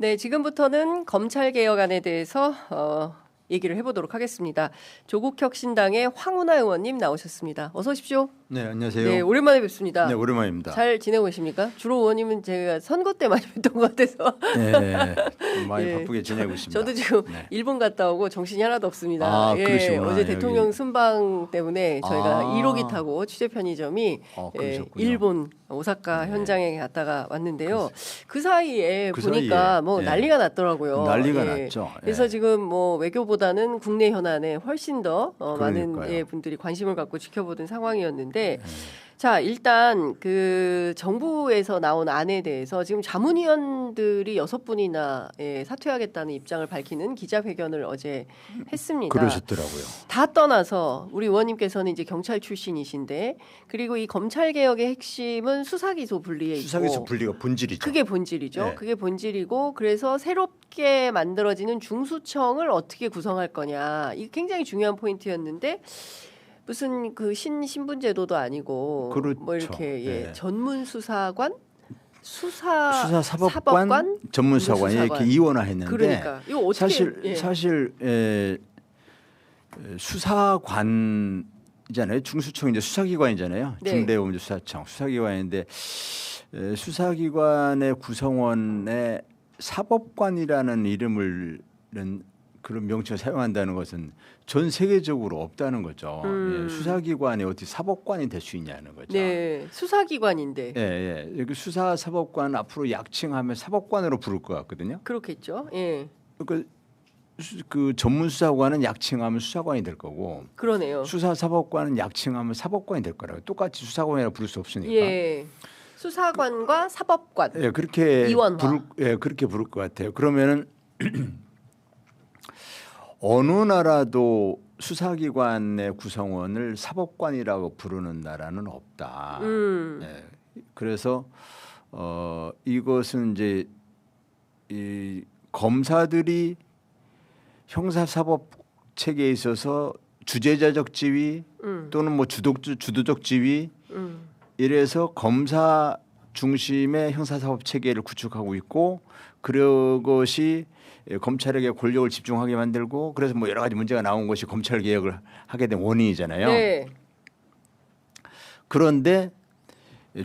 네, 지금부터는 검찰 개혁안에 대해서 어, 얘기를 해보도록 하겠습니다. 조국혁신당의 황운하 의원님 나오셨습니다. 어서 오십시오. 네 안녕하세요. 네, 오랜만에 뵙습니다. 네 오랜만입니다. 잘 지내고 계십니까? 주로 의원님은 제가 선거 때 많이 뵀던 것 같아서 네 많이 예. 바쁘게 지내고 있습니다. 저도 지금 네. 일본 갔다 오고 정신이 하나도 없습니다. 아, 예, 그러시구나. 어제 여기. 대통령 순방 때문에 저희가 아. 1호기 타고 취재 편의점이 어, 예. 일본 오사카 네. 현장에 갔다가 왔는데요. 그 사이에 그 보니까 사이에, 뭐 예. 난리가 났더라고요. 난리가 예. 났죠. 그래서 예. 지금 뭐 외교보다는 국내 현안에 훨씬 더 어, 많은. 예, 분들이 관심을 갖고 지켜보던 상황이었는데 예. 자 일단 그 정부에서 나온 안에 대해서 지금 자문위원들이 여섯 분이나 예, 사퇴하겠다는 입장을 밝히는 기자회견을 어제 했습니다. 그러셨더라고요. 다 떠나서 우리 의원님께서는 이제 경찰 출신이신데 그리고 이 검찰 개혁의 핵심은 수사 기소 분리에 있고 수사 기소 분리가 본질이죠. 그게 본질이죠. 네. 그게 본질이고 그래서 새롭게 만들어지는 중수청을 어떻게 구성할 거냐. 이게 굉장히 중요한 포인트였는데 무슨 그 신 신분 제도도 아니고 그렇죠. 뭐 이렇게 예, 네. 전문 수사관 수사 수사 사법관, 전문 사관 이렇게 수사관. 이원화했는데 그러니까 이거 어떻게 사실 예. 사실 에, 에, 수사관이잖아요. 중수청 이제 수사기관이잖아요. 네. 중대범죄 수사청 수사기관인데 에, 수사기관의 구성원에 사법관이라는 이름을 는 그런 명칭을 사용한다는 것은 전 세계적으로 없다는 거죠. 음. 예, 수사기관이 어떻게 사법관이 될 수 있냐는 거죠. 네 수사기관인데 예, 예. 여기 수사 사법관 앞으로 약칭하면 사법관으로 부를 것 같거든요. 그렇겠죠. 예 그러니까 수- 그 전문 수사관은 약칭하면 수사관이 될 거고 그러네요. 수사 사법관은 약칭하면 사법관이 될 거라고 똑같이 수사관이라 부를 수 없으니까. 예 수사관과 사법관 예, 그렇게 이원화. 부를 예, 그렇게 부를 것 같아요. 그러면은 어느 나라도 수사기관의 구성원을 사법관이라고 부르는 나라는 없다. 음. 예. 그래서 어 이것은 이제 이 검사들이 형사사법 체계에 있어서 주재자적 지위 음. 또는 뭐 주도적 주도적 지위 음. 이래서 검사 중심의 형사사법 체계를 구축하고 있고 그것이 검찰에게 권력을 집중하게 만들고 그래서 뭐 여러 가지 문제가 나온 것이 검찰 개혁을 하게 된 원인이잖아요. 네. 그런데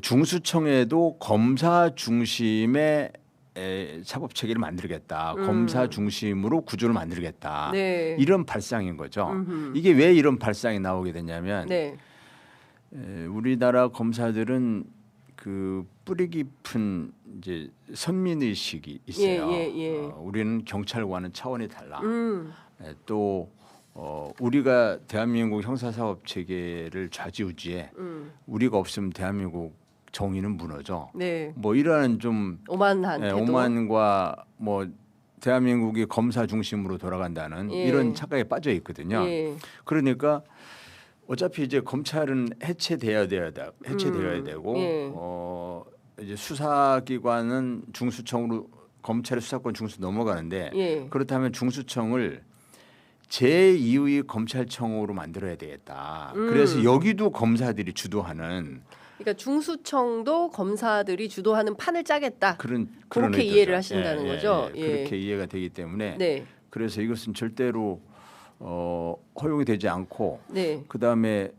중수청에도 검사 중심의 에, 사법 체계를 만들겠다. 음. 검사 중심으로 구조를 만들겠다. 네. 이런 발상인 거죠. 음흠. 이게 왜 이런 발상이 나오게 됐냐면 네. 에, 우리나라 검사들은 그 뿌리 깊은 이제 선민 의식이 있어요. 예, 예, 예. 어, 우리는 경찰과는 차원이 달라. 음. 에, 또 어, 우리가 대한민국 형사사법 체계를 좌지우지해 음. 우리가 없으면 대한민국 정의는 무너져. 네. 뭐 이러한 좀 오만한 예. 오만과 뭐 대한민국이 검사 중심으로 돌아간다는 예. 이런 착각에 빠져 있거든요. 예. 그러니까 어차피 이제 검찰은 해체돼야 돼야 돼- 해체되어야 음, 되고 예. 어 이제 수사기관은 중수청으로 검찰의 수사권 중수 넘어가는데 예. 그렇다면 중수청을 제2의 검찰청으로 만들어야 되겠다. 음. 그래서 여기도 검사들이 주도하는 그러니까 중수청도 검사들이 주도하는 판을 짜겠다. 그런 그런 그렇게 의도죠. 이해를 하신다는 예, 예, 거죠? 예. 예. 그렇게 이해가 되기 때문에 네. 그래서 이것은 절대로 어, 허용이 되지 않고 네. 그 다음에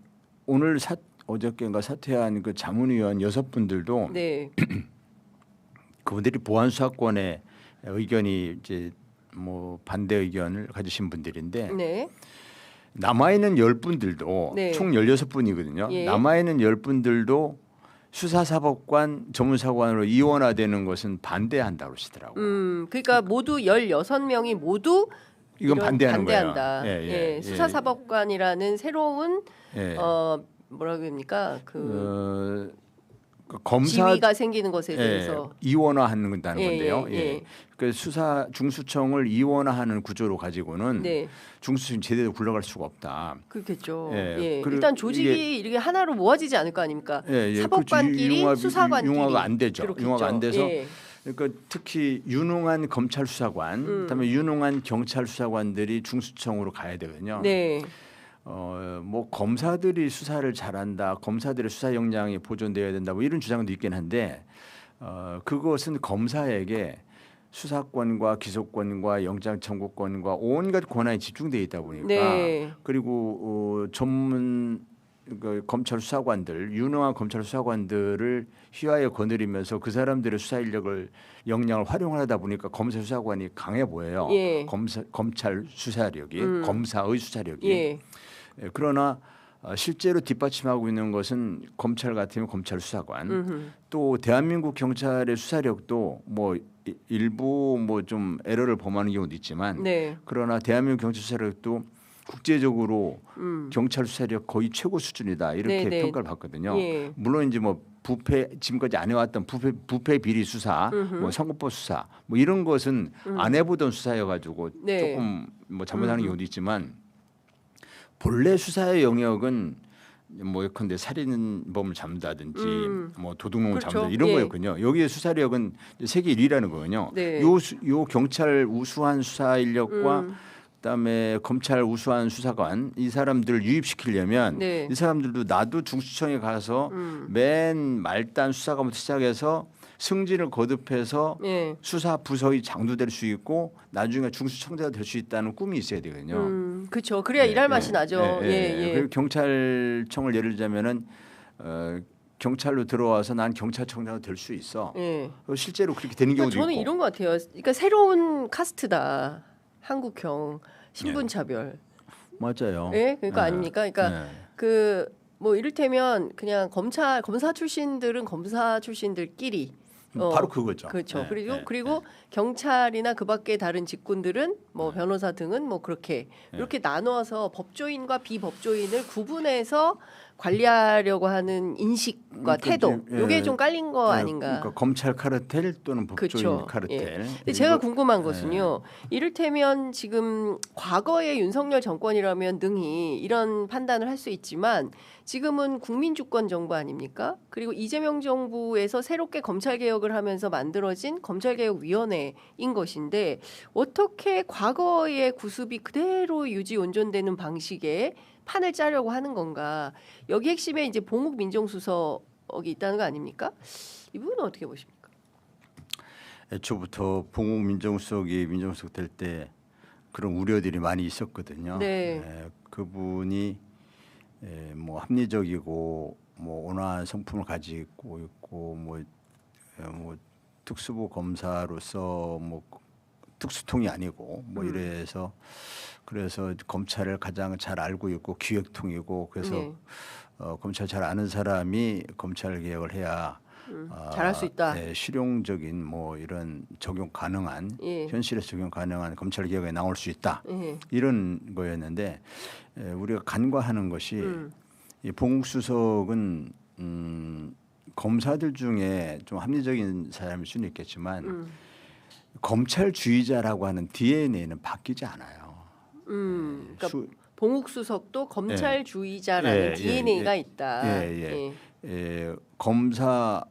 오늘 사, 어저께인가 사퇴한 그 자문위원 여섯 분들도 네. 그분들이 보안 수사권에 의견이 이제 뭐 반대 의견을 가지신 분들인데 네. 남아 있는 열 분들도 네. 총 열여섯 분이거든요. 예. 남아 있는 열 분들도 수사사법관 전문사관으로 이원화되는 것은 반대한다고 그러시더라고요. 음, 그러니까 모두 16명이 모두 이건 반대하는 반대한다. 거예요. 예, 예, 예. 수사사법관이라는 새로운 예. 어 뭐라 그럽니까? 그 어, 그 검사 지위가 생기는 것에 예, 대해서 이원화하는 다는 예, 건데요. 예, 예. 예. 그 수사 중수청을 이원화하는 구조로 가지고는 네. 중수청이 제대로 굴러갈 수가 없다. 그렇겠죠. 예, 예. 일단 조직이 이게- 하나로 모아지지 않을 거 아닙니까? 예, 예. 사법관끼리 그렇죠. 수사관끼리 융화가 안 되죠. 그렇겠죠. 융화가 안 돼서 예. 그러니까 특히 유능한 검찰 수사관, 음. 그다음에 유능한 경찰 수사관들이 중수청으로 가야 되거든요. 네. 어, 뭐 검사들이 수사를 잘한다, 검사들의 수사 역량이 보존되어야 된다, 뭐 이런 주장도 있긴 한데 어, 그것은 검사에게 수사권과 기소권과 영장 청구권과 온갖 권한이 집중돼 있다 보니까 네. 그리고 어, 전문 그 검찰 수사관들 유능한 검찰 수사관들을 휘하에 거느리면서 그 사람들의 수사 인력을 역량을 활용하다 보니까 검사 수사관이 강해 보여요. 예. 검사 검찰 수사력이 음. 검사의 수사력이 예. 예, 그러나 어, 실제로 뒷받침하고 있는 것은 검찰 같으면 검찰 수사관 음흠. 또 대한민국 경찰의 수사력도 뭐 이- 일부 뭐 좀 에러를 범하는 경우도 있지만 네. 그러나 대한민국 경찰 수사력도 국제적으로 음. 경찰 수사력 거의 최고 수준이다 이렇게 네, 네. 평가를 받거든요. 예. 물론 이제 뭐 부패 지금까지 안 해왔던 부패 부패 비리 수사, 음흠. 뭐 선거법 수사, 뭐 이런 것은 음. 안 해보던 수사여 가지고 네. 조금 뭐 잘못하는 음흠. 경우도 있지만 본래 수사의 영역은 뭐 예컨대 살인범을 잡는다든지 음. 뭐 도둑놈을 그렇죠. 잡는다 이런 예. 거였군요. 여기에 수사력은 세계 1위라는 거군요. 네. 요, 수- 요 경찰 우수한 수사 인력과 음. 그다음에 검찰 우수한 수사관 이 사람들을 유입시키려면 네. 이 사람들도 나도 중수청에 가서 음. 맨 말단 수사관부터 시작해서 승진을 거듭해서 예. 수사 부서의 장도 될 수 있고 나중에 중수청자가 될 수 있다는 꿈이 있어야 되거든요. 음. 그렇죠. 그래야 예, 일할 예, 맛이 나죠. 예, 예. 예, 예. 그리고 경찰청을 예를 들자면은 어, 경찰로 들어와서 난 경찰청장이 될수 있어. 예. 실제로 그렇게 되는 그러니까 경우도 저는 있고. 이런 것 같아요. 그러니까 새로운 카스트다. 한국형 신분 차별. 맞아요. 예, 그러니까 네. 아닙니까? 그러니까 네. 그뭐 이를테면 그냥 검찰 검사 출신들은 검사 출신들끼리 어, 바로 그거죠. 그렇죠. 네, 그리고 네, 그리고 경찰이나 그밖에 다른 직군들은 뭐 네. 변호사 등은 뭐 그렇게 네. 이렇게 나눠서 법조인과 비법조인을 구분해서 관리하려고 하는 인식과 그러니까 태도 이제, 요게 예, 좀 깔린 거 네, 아닌가? 그러니까 검찰 카르텔 또는 법조인 그쵸. 카르텔. 예. 근데 그리고- 제가 궁금한 네. 것은요. 이를테면 지금 과거의 윤석열 정권이라면 능히 이런 판단을 할 수 있지만 지금은 국민주권 정부 아닙니까? 그리고 이재명 정부에서 새롭게 검찰 개혁을 하면서 만들어진 검찰개혁위원회인 것인데 어떻게 과거의 구습이 그대로 유지 온전되는 방식의 판을 짜려고 하는 건가? 여기 핵심에 이제 봉욱 민정수석이 있다는 거 아닙니까? 이 부분은 어떻게 보십니까? 애초부터 봉욱 민정수석이 민정수석 될 때 그런 우려들이 많이 있었거든요. 네. 에, 그분이 에, 뭐 합리적이고 뭐 온화한 성품을 가지고 있고 뭐, 에, 뭐 특수부 검사로서 뭐 특수통이 아니고 뭐 음. 이래서 그래서 검찰을 가장 잘 알고 있고 기획통이고 그래서 네. 어, 검찰 잘 아는 사람이 검찰 개혁을 해야 음, 아, 잘할 수 있다. 예, 실용적인 뭐 이런 적용 가능한 예. 현실에 적용 가능한 검찰 개혁에 나올 수 있다 예. 이런 거였는데 에, 우리가 간과하는 것이 음. 이 봉욱 수석은 음, 검사들 중에 좀 합리적인 사람일 수는 있겠지만 음. 검찰주의자라고 하는 DNA는 바뀌지 않아요. 음. 그러니까 수- 봉욱 수석도 검찰주의자라는 예, 예, DNA가 있다. 예, 예. 에, 검사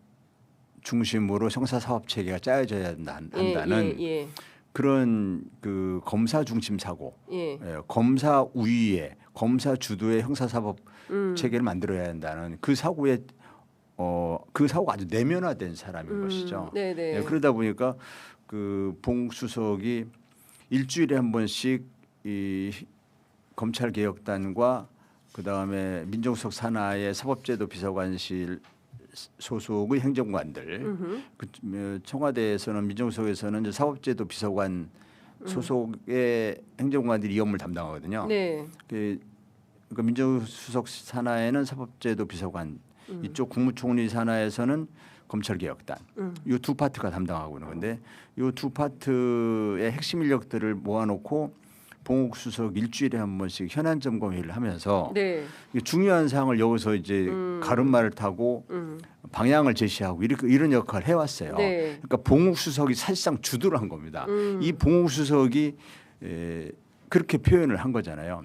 중심으로 형사 사업 체계가 짜여져야 한다, 예, 한다는 예, 예, 그런 그 검사 중심 사고, 예. 예, 검사 우위에 검사 주도의 형사 사법 음. 체계를 만들어야 한다는 그 사고에 어그 사고가 아주 내면화된 사람인 음, 것이죠. 네네. 예, 그러다 보니까 그 봉수석이 일주일에 한 번씩 이 검찰 개혁단과 그 다음에 민정수석 산하의 사법제도 비서관실 소속의 행정관들, 음흠. 그 어, 청와대에서는 민정수석에서는 사법제도 비서관 소속의 행정관들이 이 업무를 담당하거든요. 네. 그 그러니까 민정수석 산하에는 사법제도 비서관, 이쪽 국무총리 산하에서는 검찰개혁단, 음. 이두 파트가 담당하고 있는 건데 이 두 파트의 핵심 인력들을 모아놓고 봉욱 수석 일주일에 한 번씩 현안 점검 회의를 하면서 네. 이 중요한 사항을 여기서 이제 음. 가름말을 타고 음. 방향을 제시하고 이렇게 이런 역할을 해왔어요. 네. 그러니까 봉욱 수석이 사실상 주도를 한 겁니다. 음. 이 봉욱 수석이 에, 그렇게 표현을 한 거잖아요.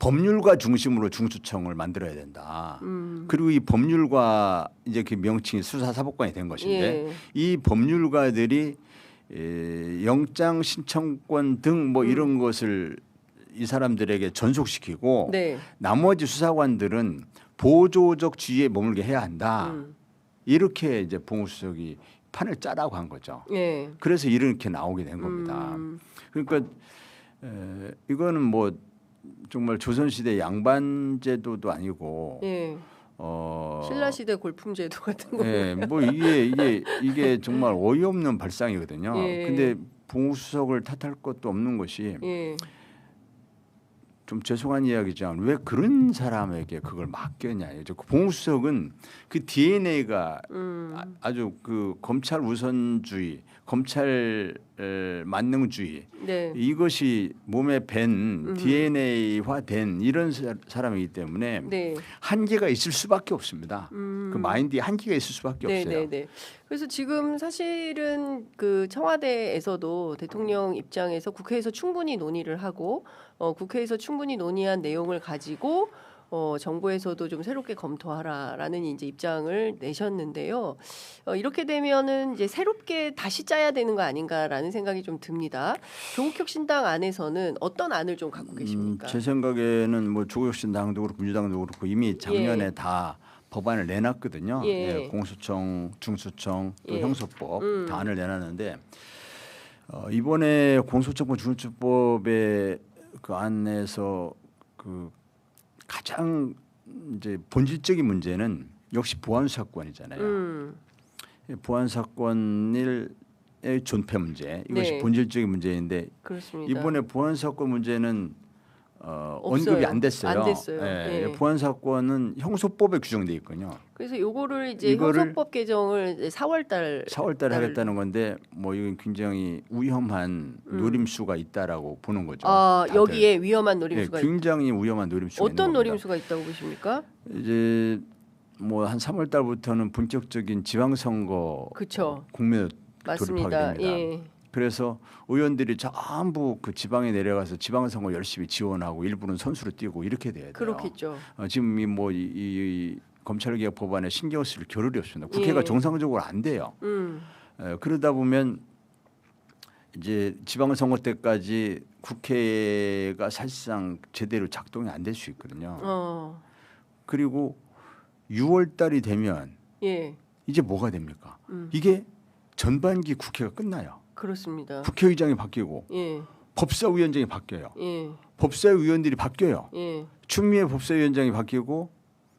법률가 중심으로 중수청을 만들어야 된다. 음. 그리고 이 법률가 이제 그 명칭이 수사사법관이 된 것인데 예. 이 법률가들이 에, 영장 신청권 등뭐 음. 이런 것을 이 사람들에게 전속시키고 네. 나머지 수사관들은 보조적 지위에 머물게 해야 한다. 음. 이렇게 이제 봉우 수석이 판을 짜라고 한 거죠. 예. 그래서 이렇게 나오게 된 겁니다. 음, 그러니까 에, 이거는 뭐 정말 조선시대 양반 제도도 아니고 예. 어 신라 시대 골품 제도 같은 거. 예, 뭐 이게 이게 이게 정말 어이없는 발상이거든요. 예. 근데 봉수석을 탓할 것도 없는 것이 예. 좀 죄송한 이야기지만 왜 그런 사람에게 그걸 맡겼냐 이죠. 그 봉수석은 그 DNA가 음. 아, 주 그 검찰 우선주의, 검찰 에, 만능주의 네. 이것이 몸에 밴 음. DNA화된 이런 사- 사람이기 때문에 네. 한계가 있을 수밖에 없습니다. 음. 그 마인드에 한계가 있을 수밖에 네, 없어요. 네, 네. 그래서 지금 사실은 그 청와대에서도 대통령 입장에서 국회에서 충분히 논의를 하고 어, 국회에서 충분히 논의한 내용을 가지고 어, 정부에서도 좀 새롭게 검토하라라는 이제 입장을 내셨는데요. 어, 이렇게 되면은 이제 새롭게 다시 짜야 되는 거 아닌가라는 생각이 좀 듭니다. 조국혁신당 안에서는 어떤 안을 좀 갖고 계십니까? 음, 제 생각에는 뭐 조국혁신당도 그렇고 민주당도 그렇고 이미 작년에 예. 다 법안을 내놨거든요. 예. 공수청, 중수청, 또 예. 형소법 음. 다 안을 내놨는데 어, 이번에 공수처법 중수법의 그 안에서 그 가장 이제 본질적인 문제는 역시 보안 사건이잖아요. 음, 보안 사건의 존폐 문제 이것이 네. 본질적인 문제인데 그렇습니다. 이번에 보안 사건 문제는 어, 없어요. 언급이 안 됐어요. 안 됐어요. 예, 예. 보안 사건은 형소법에 규정돼 있거든요. 그래서 요거를 이제 이거를 형소법 개정을 4월달 4월달에 날- 하겠다는 건데 뭐 이건 굉장히 위험한 음. 노림수가 있다라고 보는 거죠. 아 다들. 여기에 위험한 예, 노림수가 있- 굉장히 위험한 노림수가 어떤. 노림수가 있다고 보십니까? 이제 뭐 한 3월달부터는 본격적인 지방선거 그쵸. 국면에 맞습니다. 돌입하게 됩니다. 예. 그래서 의원들이 전부 그 지방에 내려가서 지방선거 열심히 지원하고 일부는 선수로 뛰고 이렇게 돼야 돼요. 그렇겠죠. 어, 지금 이뭐이 이, 검찰개혁 법안에 신경 쓸 겨를이 없습니다. 국회가 예. 정상적으로 안 돼요. 음. 에, 그러다 보면 이제 지방선거 때까지 국회가 사실상 제대로 작동이 안 될 수 있거든요. 어. 그리고 6월 달이 되면 예. 이제 뭐가 됩니까? 음. 이게 전반기 국회가 끝나요. 그렇습니다. 국회의장이 바뀌고 예. 법사위원장이 바뀌어요. 예. 법사위원들이 바뀌어요. 예. 추미애 법사위원장이 바뀌고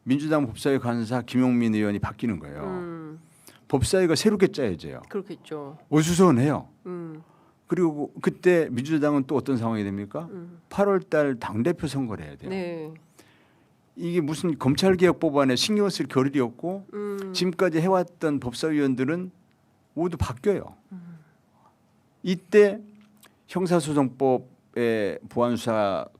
민주당 법사위 간사 김용민 의원이 바뀌는 거예요. 음. 법사위가 새롭게 짜야져요. 그렇겠죠. 어수선해요. 음. 그리고 그때 민주당은 또 어떤 상황이 됩니까? 음. 8월달 당 대표 선거를 해야 돼요. 네. 이게 무슨 검찰 개혁 법안에 신경 쓸 겨를이 없고 음. 지금까지 해왔던 법사위원들은 모두 바뀌어요. 음. 이때 형사소송법의 보안수사권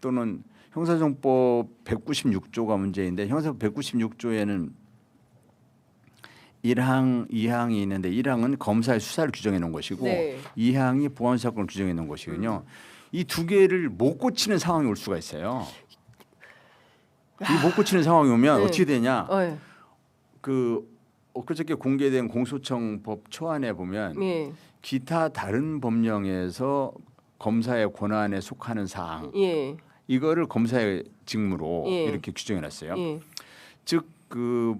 또는 형사소송법 196조가 문제인데 형사법 196조에는 1항, 2항이 있는데 1항은 검사의 수사를 규정해 놓은 것이고 네. 2항이 보안사건을 규정해 놓은 것이거든요. 이 두 개를 못 고치는 상황이 올 수가 있어요. 이 못 고치는 상황이 오면 네. 어떻게 되냐? 어, 예. 그 엊그저께 공개된 공소청법 초안에 보면 예. 기타 다른 법령에서 검사의 권한에 속하는 사항 예. 이거를 검사의 직무로 예. 이렇게 규정해 놨어요. 예. 즉그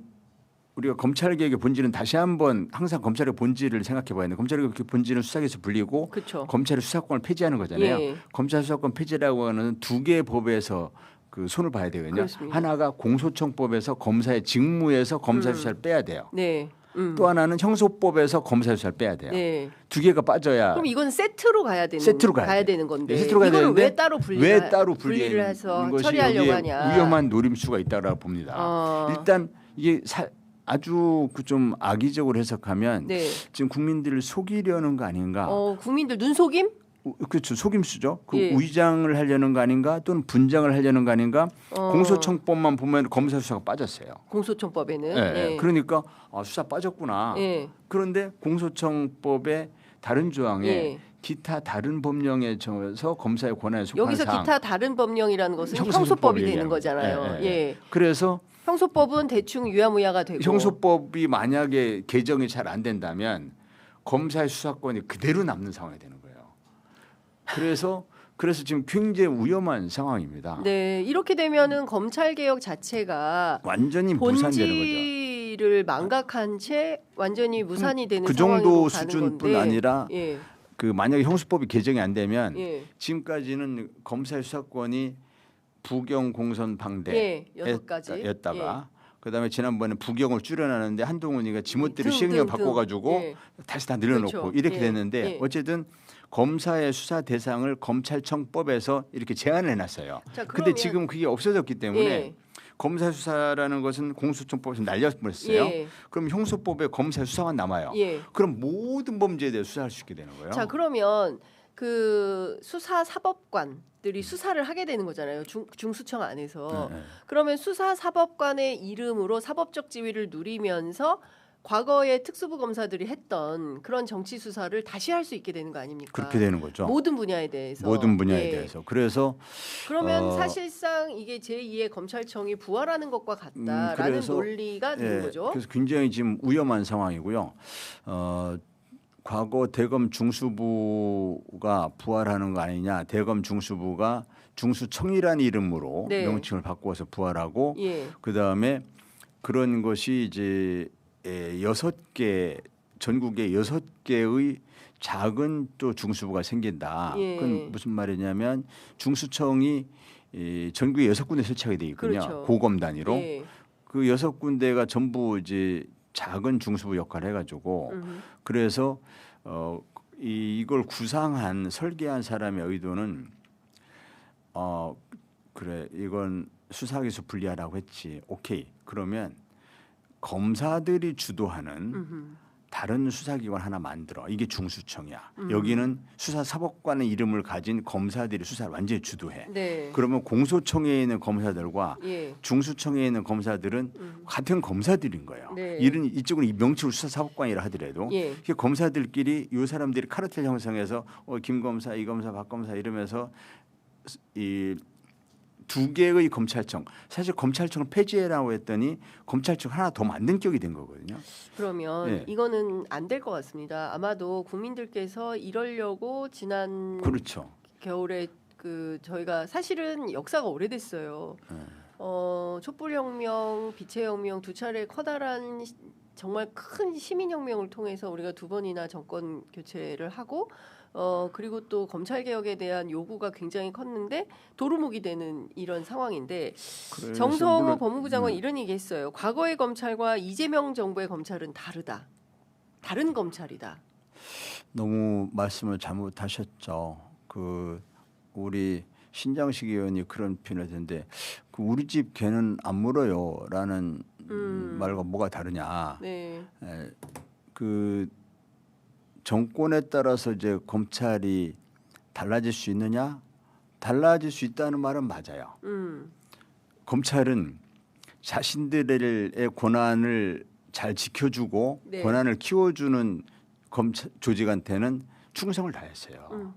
우리가 검찰 개혁의 본질은 다시 한번 항상 검찰의 본질을 생각해 봐야 되는데 검찰 개혁의 본질은 수사에서 불리고 그렇죠. 검찰의 수사권을 폐지하는 거잖아요. 예. 검찰 수사권 폐지라고 하는 두 개의 법에서 그 손을 봐야 되거든요. 그렇습니다. 하나가 공소청법에서 검사의 직무에서 검사 음. 수사를 빼야 돼요. 네. 음. 또 하나는 형소법에서 검사 수사를 빼야 돼요. 네. 두 개가 빠져야 그럼 이건 세트로 가야 되는 세트로 가야 돼. 되는 건데 네, 세트로 가야 되는데 왜 따로 분리 왜 따로 분리를 해서 처리하려고 하냐? 위험한 노림수가 있다고 봅니다. 어. 일단 이게 사, 아주 그 좀 악의적으로 해석하면 네. 지금 국민들을 속이려는 거 아닌가? 어, 국민들 눈 속임? 우- 그렇죠 속임수죠. 그 예. 위장을 하려는 거 아닌가? 또는 분장을 하려는 거 아닌가? 어. 공소청법만 보면 검사 수사가 빠졌어요. 공소청법에는 예, 예. 그러니까 아, 수사 빠졌구나. 예. 그런데 공소청법의 다른 조항에 예. 기타 다른 법령에 정해서 검사의 권한에 속하는 여기서 사항. 기타 다른 법령이라는 것은 형소법이 되는 거잖아요. 예, 예, 예. 그래서 형소법은 대충 유야무야가 되고 형소법이 만약에 개정이 잘 안 된다면 검사의 수사권이 그대로 남는 상황이 되는 거예요. 그래서 그래서 지금 굉장히 위험한 상황입니다. 네, 이렇게 되면은 검찰 개혁 자체가 완전히 무산되는 거죠. 일을 망각한 채 완전히 무산이 되는 그 정도 수준뿐. 아니라 예, 그 만약에 형수법이 개정이 안 되면 예, 지금까지는 검사의 수사권이 부경 공선 방대 예. 였다가 그다음에 지난번에 부경을 줄여놨는데 한동훈이가 지멋대로 등, 시행령. 바꿔가지고 예. 다시 다 늘려놓고 그렇죠. 이렇게 예, 됐는데 예. 어쨌든 검사의 수사 대상을 검찰청법에서 이렇게 제한을 해놨어요. 자, 근데 지금 그게 없어졌기 때문에 예. 검사 수사라는 것은 공수처법에서 날려버렸어요. 예. 그럼 형소법에 검사 수사만 남아요. 예. 그럼 모든 범죄에 대해 수사할 수 있게 되는 거예요. 자 그러면 그 수사 사법관들이 수사를 하게 되는 거잖아요. 중, 중수청 안에서. 네, 네. 그러면 수사 사법관의 이름으로 사법적 지위를 누리면서 과거에 특수부 검사들이 했던 그런 정치 수사를 다시 할 수 있게 되는 거 아닙니까? 그렇게 되는 거죠. 모든 분야에 대해서. 모든 분야에 예. 대해서. 그래서 그러면 어, 사실상 이게 제2의 검찰청이 부활하는 것과 같다라는 음, 그래서- 논리가 되는 예, 거죠. 그래서 굉장히 지금 위험한 상황이고요. 어, 과거 대검 중수부가 부활하는 거 아니냐? 대검 중수부가 중수청이라는 이름으로 네. 명칭을 바꾸어서 부활하고 예. 그 다음에 그런 것이 이제 에, 여섯 개 전국에 여섯 개의 작은 또 중수부가 생긴다. 예. 그건 무슨 말이냐면 중수청이 이 전국에 여섯 군데 설치하게 돼 있거든요. 그렇죠. 고검 단위로 예. 그 여섯 군데가 전부 이제 작은 중수부 역할을 해가지고 음. 그래서 어, 이, 이걸 구상한 설계한 사람의 의도는 어 그래 이건 수사기소 분리하라고 했지 오케이 그러면 검사들이 주도하는 음흠. 다른 수사기관 하나 만들어 이게 중수청이야 음. 여기는 수사사법관의 이름을 가진 검사들이 수사를 완전히 주도해 네. 그러면 공소청에 있는 검사들과 예. 중수청에 있는 검사들은 음. 같은 검사들인 거예요. 네. 이런 이쪽은 이 명칭을 수사사법관이라 하더라도 예. 검사들끼리 이 사람들이 카르텔 형성해서 어, 김 검사, 이 검사, 박 검사 이러면서 이 두 개의 검찰청 사실 검찰청을 폐지해라고 했더니 검찰청 하나 더 만든 격이 된 거거든요. 그러면 예. 이거는 안 될 것 같습니다. 아마도 국민들께서 이러려고 지난 그렇죠. 겨울에 그 저희가 사실은 역사가 오래됐어요. 네. 어, 촛불혁명, 빛의혁명 두 차례 커다란 시- 정말 큰 시민혁명을 통해서 우리가 두 번이나 정권 교체를 하고 어 그리고 또 검찰 개혁에 대한 요구가 굉장히 컸는데 도루묵이 되는 이런 상황인데 정성호 물론- 법무부 장관 음. 이런 얘기했어요. 과거의 검찰과 이재명 정부의 검찰은 다르다. 다른 검찰이다. 너무 말씀을 잘못하셨죠. 그 우리 신장식 의원이 그런 표현을 했는데 그 우리 집 개는 안 물어요라는 음. 말과 뭐가 다르냐. 네. 에, 그 정권에 따라서 이제 검찰이 달라질 수 있느냐? 달라질 수 있다는 말은 맞아요. 음. 검찰은 자신들의 권한을 잘 지켜주고 네. 권한을 키워주는 검찰 조직한테는 충성을 다했어요. 음.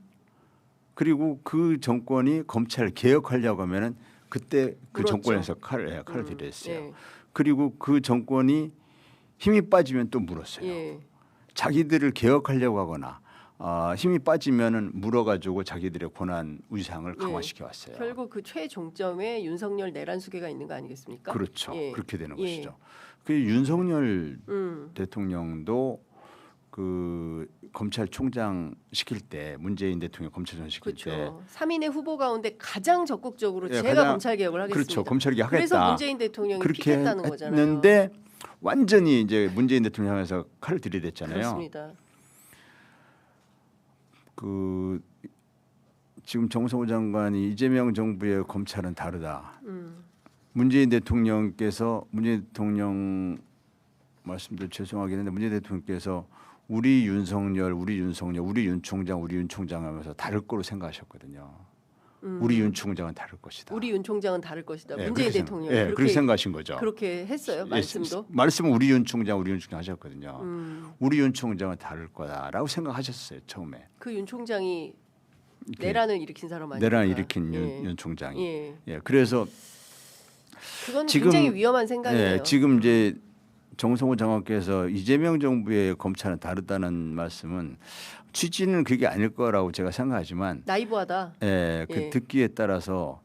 그리고 그 정권이 검찰을 개혁하려고 하면은 그때 그 물었죠. 정권에서 칼을 예, 칼을 음. 들였어요. 예. 그리고 그 정권이 힘이 빠지면 또 물었어요. 예. 자기들을 개혁하려고 하거나 아, 힘이 빠지면은 물어가지고 자기들의 권한 위상을 예. 강화시켜 왔어요. 결국 그 최종점에 윤석열 내란 수계가 있는 거 아니겠습니까? 그렇죠. 예. 그렇게 되는 예. 것이죠. 그 윤석열 음. 대통령도 그 검찰총장 시킬 때 문재인 대통령 검찰총장 시킬 때 그렇죠. 3인의 후보 가운데 가장 적극적으로 예, 제가 가장- 검찰 개혁을 하겠습니다. 그렇죠. 검찰이 하겠다. 그래서 문재인 대통령이 그렇게 픽했다는 거잖아요. 했는데 완전히 이제 문재인 대통령 향해서 칼을 들이댔잖아요. 그렇습니다. 그 지금 정성호 장관이 이재명 정부의 검찰은 다르다. 음. 문재인 대통령께서 문재인 대통령 말씀도 죄송하긴 한데 문재인 대통령께서 우리 윤석열, 우리 윤석열, 우리 윤 총장, 우리 윤 총장 하면서 다를 거로 생각하셨거든요. 음. 우리 윤 총장은 다를 것이다. 우리 윤 총장은 다를 것이다. 예, 문재인 대통령 예, 그렇게 그렇게 생각하신 거죠. 그렇게 했어요. 예, 말씀도. 말씀은 우리 윤 총장, 우리 윤 총장 하셨거든요. 음. 우리 윤 총장은 다를 거다라고 생각하셨어요 처음에. 그 윤 총장이 내란을 일으킨 사람 아니까. 내란 일으킨 윤, 예. 윤 총장이. 예. 예, 그래서 그건 지금- 굉장히 위험한 생각이에요. 예, 지금 이제 정성호 장관께서 이재명 정부의 검찰은 다르다는 말씀은 취지는 그게 아닐 거라고 제가 생각하지만 나이브하다. 예, 그 예. 듣기에 따라서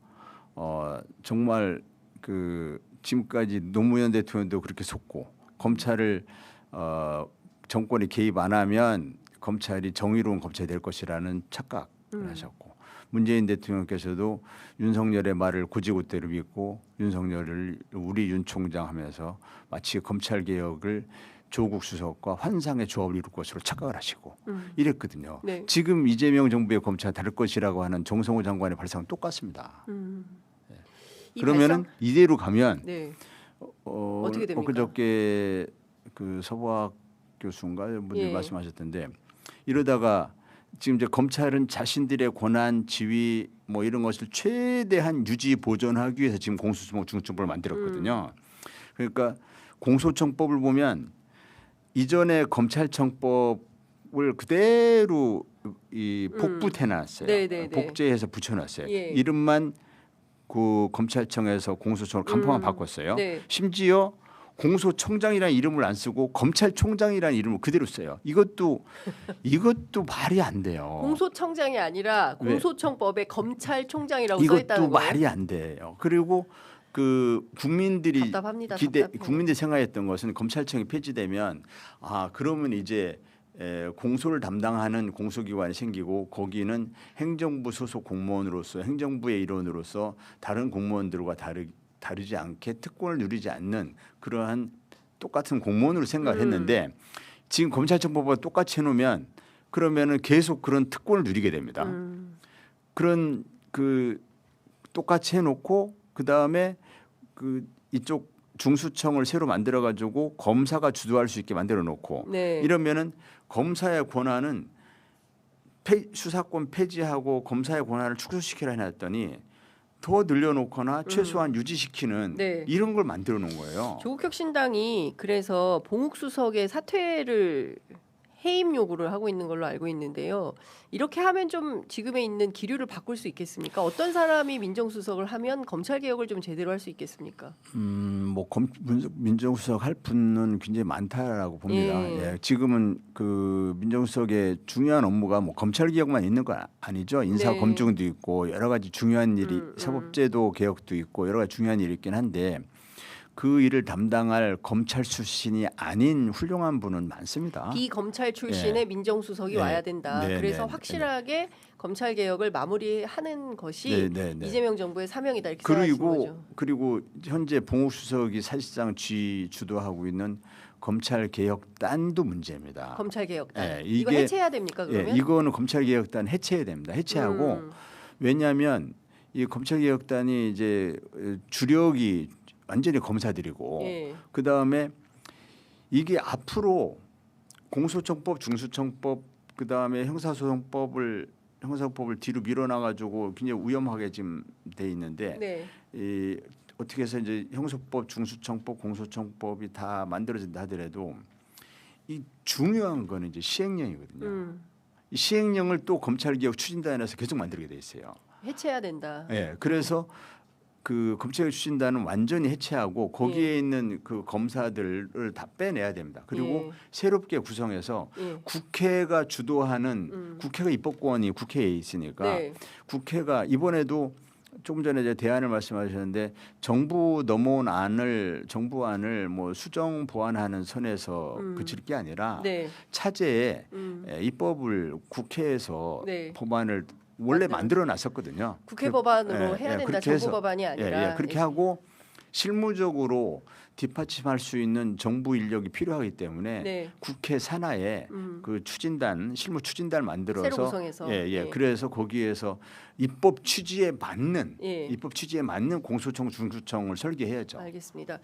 어, 정말 그 지금까지 노무현 대통령도 그렇게 속고 검찰을 어, 정권이 개입 안 하면 검찰이 정의로운 검찰이 될 것이라는 착각을 음. 하셨고 문재인 대통령께서도 윤석열의 말을 고지고대로 믿고 윤석열을 우리 윤 총장 하면서 마치 검찰 개혁을 조국 수석과 환상의 조합을 이룰 것으로 착각을 하시고 음. 이랬거든요. 네. 지금 이재명 정부의 검찰 다를 것이라고 하는 정성호 장관의 발상은 똑같습니다. 음. 이 그러면은 발상- 이대로 가면 네. 어, 어떻게 됩니까? 엊그저께 그 서부학 교수인가 분들 예. 말씀하셨던데 이러다가 지금 이제 검찰은 자신들의 권한, 지위 뭐 이런 것을 최대한 유지 보존하기 위해서 지금 공소시효 중증법을 만들었거든요. 음. 그러니까 공소청법을 보면 이전에 검찰청법을 그대로 이 복붙해놨어요. 음. 네네네. 복제해서 붙여놨어요. 예. 이름만 그 검찰청에서 공소청을 간판만 음. 바꿨어요. 네. 심지어 공소청장이라는 이름을 안 쓰고 검찰총장이라는 이름을 그대로 써요. 이것도 이것도 말이 안 돼요. 공소청장이 아니라 왜? 공소청법에 검찰총장이라고 써 있다는 이것도 거예요. 말이 안 돼요. 그리고 그 국민들이 답답합니다. 기대 답답해요. 국민들이 생각했던 것은 검찰청이 폐지되면 아 그러면 이제 에, 공소를 담당하는 공소기관이 생기고 거기는 행정부 소속 공무원으로서 행정부의 일원으로서 다른 공무원들과 다르, 다르지 않게 특권을 누리지 않는 그러한 똑같은 공무원으로 생각을 음. 했는데 지금 검찰청법과 똑같이 해놓으면 그러면은 계속 그런 특권을 누리게 됩니다. 음. 그런 그 똑같이 해놓고 그 다음에 그 이쪽 중수청을 새로 만들어 가지고 검사가 주도할 수 있게 만들어 놓고 네. 이러면은 검사의 권한은 폐, 수사권 폐지하고 검사의 권한을 축소시키라 해놨더니 더 늘려놓거나 최소한 유지시키는 음. 네. 이런 걸 만들어 놓은 거예요. 조국혁신당이 그래서 봉욱 수석의 사퇴를 해임 요구를 하고 있는 걸로 알고 있는데요. 이렇게 하면 좀 지금에 있는 기류를 바꿀 수 있겠습니까? 어떤 사람이 민정수석을 하면 검찰 개혁을 좀 제대로 할 수 있겠습니까? 음, 뭐 검, 문- 민정수석 할 분은 굉장히 많다라고 봅니다. 예. 예. 지금은 그 민정수석의 중요한 업무가 뭐 검찰 개혁만 있는 건 아니죠. 인사 네. 검증도 있고 여러 가지 중요한 일이 음, 음. 사법제도 개혁도 있고 여러 가지 중요한 일이 있긴 한데 그 일을 담당할 검찰 출신이 아닌 훌륭한 분은 많습니다. 비검찰 출신의 예. 민정수석이 네. 와야 된다. 네, 그래서 네, 네. 확실하게 검찰 개혁을 마무리하는 것이 네, 네, 네. 이재명 정부의 사명이다 이렇게 그리고. 그리고 현재 봉욱 수석이 사실상 쥐 주도하고 있는 검찰 개혁단도 문제입니다. 검찰 개혁단 예, 이거 해체해야 됩니까 그러면? 예, 이거는 검찰 개혁단 해체해야 됩니다. 해체하고 음, 왜냐하면 이 검찰 개혁단이 이제 주력이 완전히 검사들이고 예. 그 다음에 이게 앞으로 공소청법, 중수청법, 그 다음에 형사소송법을 형사법을 뒤로 밀어놔가지고 굉장히 위험하게 지금 돼 있는데 네. 이 어떻게 해서 이제 형소법, 중수청법, 공소청법이 다 만들어진다 하더라도 이 중요한 거는 이제 시행령이거든요. 음, 이 시행령을 또 검찰 개혁 추진단에서 계속 만들게 돼 있어요. 해체해야 된다. 예, 그래서 그 검찰 추진단은 완전히 해체하고 거기에 예. 있는 그 검사들을 다 빼내야 됩니다. 그리고 예. 새롭게 구성해서 예. 국회가 주도하는 음. 국회가 입법권이 국회에 있으니까 네. 국회가 이번에도 조금 전에 이제 대안을 말씀하셨는데 정부 넘어온 안을 정부안을 뭐 수정 보완하는 선에서 음. 그칠 게 아니라 네. 차제에 음. 에, 입법을 국회에서 네. 법안을 원래 만들어- 만들어 놨었거든요. 국회 그- 법안으로 예, 해야 예, 된다. 그렇게 정부 해서- 법안이 예, 아니라. 예, 그렇게 예. 하고 실무적으로 뒷받침할 수 있는 정부 인력이 필요하기 때문에 네. 국회 산하에 음. 그 추진단 실무 추진단을 만들어서 새로 구성해서. 예, 예. 예. 그래서 거기에서 입법 취지에 맞는 예. 입법 취지에 맞는 공소청 중수청을 설계해야죠. 알겠습니다.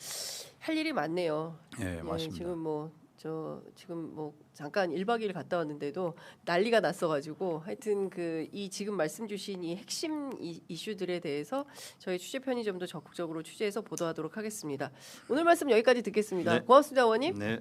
할 일이 많네요. 예, 예, 맞습니다. 지금 뭐 저 지금 뭐 잠깐 1박 2일 갔다 왔는데도 난리가 났어 가지고 하여튼 그 이 지금 말씀 주신 이 핵심 이, 이슈들에 대해서 저희 취재편이 좀더 적극적으로 취재해서 보도하도록 하겠습니다. 오늘 말씀 여기까지 듣겠습니다. 네. 고맙습니다, 원님. 네.